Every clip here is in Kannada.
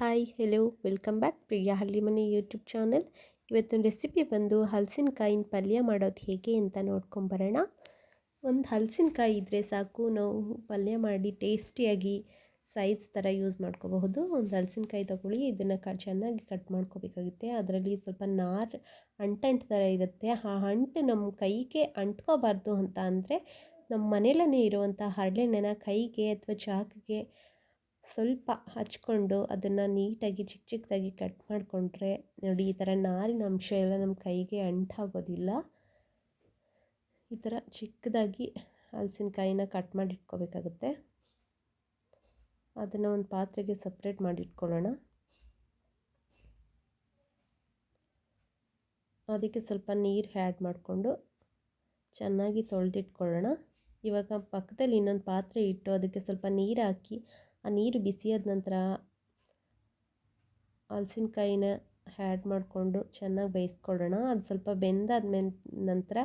Hi hello welcome back Priya ಹಳ್ಳಿ ಮನೆ ಯೂಟ್ಯೂಬ್ ಚಾನಲ್ ಇವತ್ತಿನ ರೆಸಿಪಿ ಬಂದು ಹಲಸಿನಕಾಯಿನ ಪಲ್ಯ ಮಾಡೋದು ಹೇಗೆ ಅಂತ ನೋಡ್ಕೊಂಬರೋಣ. ಒಂದು ಹಲಸಿನಕಾಯಿ ಇದ್ದರೆ ಸಾಕು, ನಾವು ಪಲ್ಯ ಮಾಡಿ ಟೇಸ್ಟಿಯಾಗಿ ಸೈಜ್ ಥರ ಯೂಸ್ ಮಾಡ್ಕೋಬಹುದು. ಒಂದು ಹಲಸಿನಕಾಯಿ ತಗೊಳ್ಳಿ, ಇದನ್ನು ಕ, ಚೆನ್ನಾಗಿ ಕಟ್ ಮಾಡ್ಕೋಬೇಕಾಗುತ್ತೆ. ಅದರಲ್ಲಿ ಸ್ವಲ್ಪ ನಾರ್ ಅಂಟಂಟು ಥರ ಇರುತ್ತೆ. ಆ ಅಂಟು ನಮ್ಮ ಕೈಗೆ ಅಂಟ್ಕೋಬಾರ್ದು ಅಂತ ಅಂದರೆ ನಮ್ಮ ಮನೆಯಲ್ಲೇ ಇರುವಂಥ ಹರಳೆಣ್ಣೆನ ಕೈಗೆ ಅಥವಾ ಚಾಕಿಗೆ ಸ್ವಲ್ಪ ಹಚ್ಕೊಂಡು ಅದನ್ನು ನೀಟಾಗಿ ಚಿಕ್ಕ ಚಿಕ್ಕದಾಗಿ ಕಟ್ ಮಾಡಿಕೊಂಡ್ರೆ ನೋಡಿ ಈ ಥರ ನಾರಿನ ಅಂಶ ಎಲ್ಲ ನಮ್ಮ ಕೈಗೆ ಅಂಟಾಗೋದಿಲ್ಲ. ಈ ಥರ ಚಿಕ್ಕದಾಗಿ ಹಲಸಿನಕಾಯಿನ ಕಟ್ ಮಾಡಿ ಇಟ್ಕೋಬೇಕಾಗುತ್ತೆ. ಅದನ್ನು ಒಂದು ಪಾತ್ರೆಗೆ ಸಪ್ರೇಟ್ ಮಾಡಿ ಇಟ್ಕೊಳ್ಳೋಣ. ಅದಕ್ಕೆ ಸ್ವಲ್ಪ ನೀರು ಆ್ಯಡ್ ಮಾಡಿಕೊಂಡು ಚೆನ್ನಾಗಿ ತೊಳೆದಿಟ್ಕೊಳ್ಳೋಣ. ಇವಾಗ ಪಕ್ಕದಲ್ಲಿ ಇನ್ನೊಂದು ಪಾತ್ರೆ ಇಟ್ಟು ಅದಕ್ಕೆ ಸ್ವಲ್ಪ ನೀರು ಹಾಕಿ ಆ ನೀರು ಬಿಸಿಯಾದ ನಂತರ ಹಲಸಿನಕಾಯಿನ ಹ್ಯಾಡ್ ಮಾಡಿಕೊಂಡು ಚೆನ್ನಾಗಿ ಬೇಯಿಸ್ಕೊಳ್ಳೋಣ. ಅದು ಸ್ವಲ್ಪ ಬೆಂದಾದ್ಮೇಲೆ ನಂತರ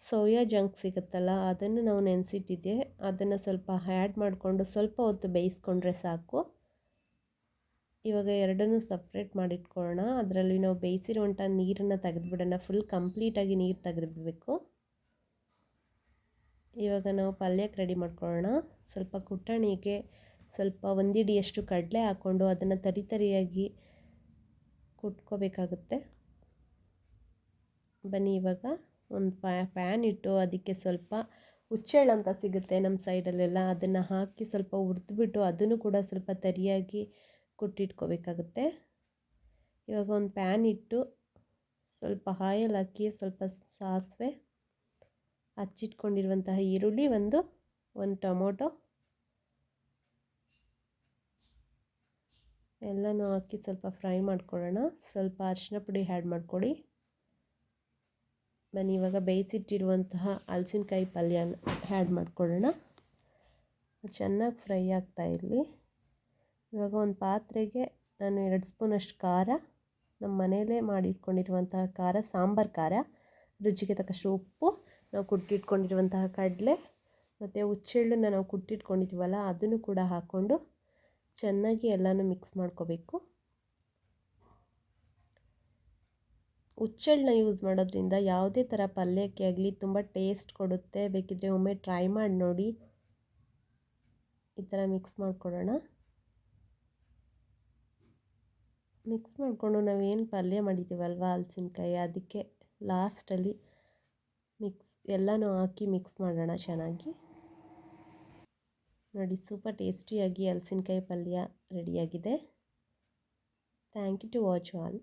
ಸೋಯಾ ಜಂಕ್ ಸಿಗುತ್ತಲ್ಲ, ಅದನ್ನು ನಾವು ನೆನೆಸಿಟ್ಟಿದ್ದೆ. ಅದನ್ನು ಸ್ವಲ್ಪ ಹ್ಯಾಡ್ ಮಾಡಿಕೊಂಡು ಸ್ವಲ್ಪ ಹೊತ್ತು ಬೇಯಿಸ್ಕೊಂಡ್ರೆ ಸಾಕು. ಇವಾಗ ಎರಡನ್ನೂ ಸಪ್ರೇಟ್ ಮಾಡಿಟ್ಕೊಳ್ಳೋಣ. ಅದರಲ್ಲಿ ನಾವು ಬೇಯಿಸಿರುವಂಥ ನೀರನ್ನು ತೆಗೆದುಬಿಡೋಣ. ಫುಲ್ ಕಂಪ್ಲೀಟಾಗಿ ನೀರು ತೆಗೆದುಬಿಡಬೇಕು. ಇವಾಗ ನಾವು ಪಲ್ಯಕ್ಕೆ ರೆಡಿ ಮಾಡ್ಕೊಳ್ಳೋಣ. ಸ್ವಲ್ಪ ಕುಟ್ಟಣಿಗೆ ಸ್ವಲ್ಪ ಒಂದಿಡಿಯಷ್ಟು ಕಡಲೆ ಹಾಕ್ಕೊಂಡು ಅದನ್ನು ತರಿ ತರಿಯಾಗಿ ಕುಟ್ಕೋಬೇಕಾಗುತ್ತೆ. ಬನ್ನಿ ಇವಾಗ ಒಂದು ಪ್ಯಾನ್ ಇಟ್ಟು ಅದಕ್ಕೆ ಸ್ವಲ್ಪ ಹುಚ್ಚೆಳ್ಳು ಅಂತ ಸಿಗುತ್ತೆ ನಮ್ಮ ಸೈಡಲ್ಲೆಲ್ಲ. ಅದನ್ನು ಹಾಕಿ ಸ್ವಲ್ಪ ಹುರಿದ್ಬಿಟ್ಟು ಅದನ್ನು ಕೂಡ ಸ್ವಲ್ಪ ತರಿಯಾಗಿ ಕುಟ್ಟಿಟ್ಕೋಬೇಕಾಗುತ್ತೆ. ಇವಾಗ ಒಂದು ಪ್ಯಾನ್ ಇಟ್ಟು ಸ್ವಲ್ಪ ಆಯಲ್ ಹಾಕಿ ಸ್ವಲ್ಪ ಸಾಸಿವೆ ಹಚ್ಚಿಟ್ಕೊಂಡಿರುವಂತಹ ಈರುಳ್ಳಿ ಒಂದು ಒಂದು ಟೊಮೊಟೊ. ಎಲ್ಲನೂ ಹಾಕಿ ಸ್ವಲ್ಪ ಫ್ರೈ ಮಾಡ್ಕೊಳ್ಳೋಣ. ಸ್ವಲ್ಪ ಅರಿಶಿನ ಪುಡಿ ಆ್ಯಡ್ ಮಾಡ್ಕೊಳ್ಳಿ. ಬನ್ನಿ, ಇವಾಗ ಬೇಯಿಸಿಟ್ಟಿರುವಂತಹ ಹಲಸಿನಕಾಯಿ ಪಲ್ಯನ ಆ್ಯಡ್ ಮಾಡ್ಕೊಳ್ಳೋಣ. ಚೆನ್ನಾಗಿ ಫ್ರೈ ಆಗ್ತಾ ಇರಲಿ. ಇವಾಗ ಒಂದು ಪಾತ್ರೆಗೆ ನಾನು ಎರಡು ಸ್ಪೂನಷ್ಟು ಖಾರ, ನಮ್ಮ ಮನೆಯಲ್ಲೇ ಮಾಡಿಟ್ಕೊಂಡಿರುವಂತಹ ಖಾರ, ಸಾಂಬಾರು ಖಾರ, ರುಚಿಗೆ ತಕ್ಕಷ್ಟು ಉಪ್ಪು ನಾವು ಕುಟ್ಟಿಟ್ಕೊಂಡಿರುವಂತಹ ಕಡಲೆ ಮತ್ತು ಹುಚ್ಚೆಳ್ಳನ್ನ ನಾವು ಕುಟ್ಟಿಟ್ಕೊಂಡಿದ್ದೀವಲ್ಲ ಅದನ್ನು ಕೂಡ ಹಾಕ್ಕೊಂಡು ಚೆನ್ನಾಗಿ ಎಲ್ಲನೂ ಮಿಕ್ಸ್ ಮಾಡ್ಕೋಬೇಕು. ಹುಚ್ಚೆಳ್ಳನ್ನ ಯೂಸ್ ಮಾಡೋದ್ರಿಂದ ಯಾವುದೇ ಥರ ಪಲ್ಯಕ್ಕೆ ಆಗಲಿ ತುಂಬ ಟೇಸ್ಟ್ ಕೊಡುತ್ತೆ. ಬೇಕಿದ್ದರೆ ಒಮ್ಮೆ ಟ್ರೈ ಮಾಡಿ ನೋಡಿ. ಈ ಥರ ಮಿಕ್ಸ್ ಮಾಡಿಕೊಡೋಣ. ಮಿಕ್ಸ್ ಮಾಡಿಕೊಂಡು ನಾವೇನು ಪಲ್ಯ ಮಾಡಿದ್ದೀವಲ್ವ ಹಲ್ಸಿನ್ಕಾಯಿ ಅದಕ್ಕೆ ಲಾಸ್ಟಲ್ಲಿ ಮಿಕ್ಸ್ ಎಲ್ಲನೂ ಹಾಕಿ ಮಿಕ್ಸ್ ಮಾಡೋಣ ಚೆನ್ನಾಗಿ. ನೋಡಿ ಸೂಪರ್ ಟೇಸ್ಟಿಯಾಗಿ ಹಲಸಿನಕಾಯಿ ಪಲ್ಯ ರೆಡಿಯಾಗಿದೆ. Thank you to watch all.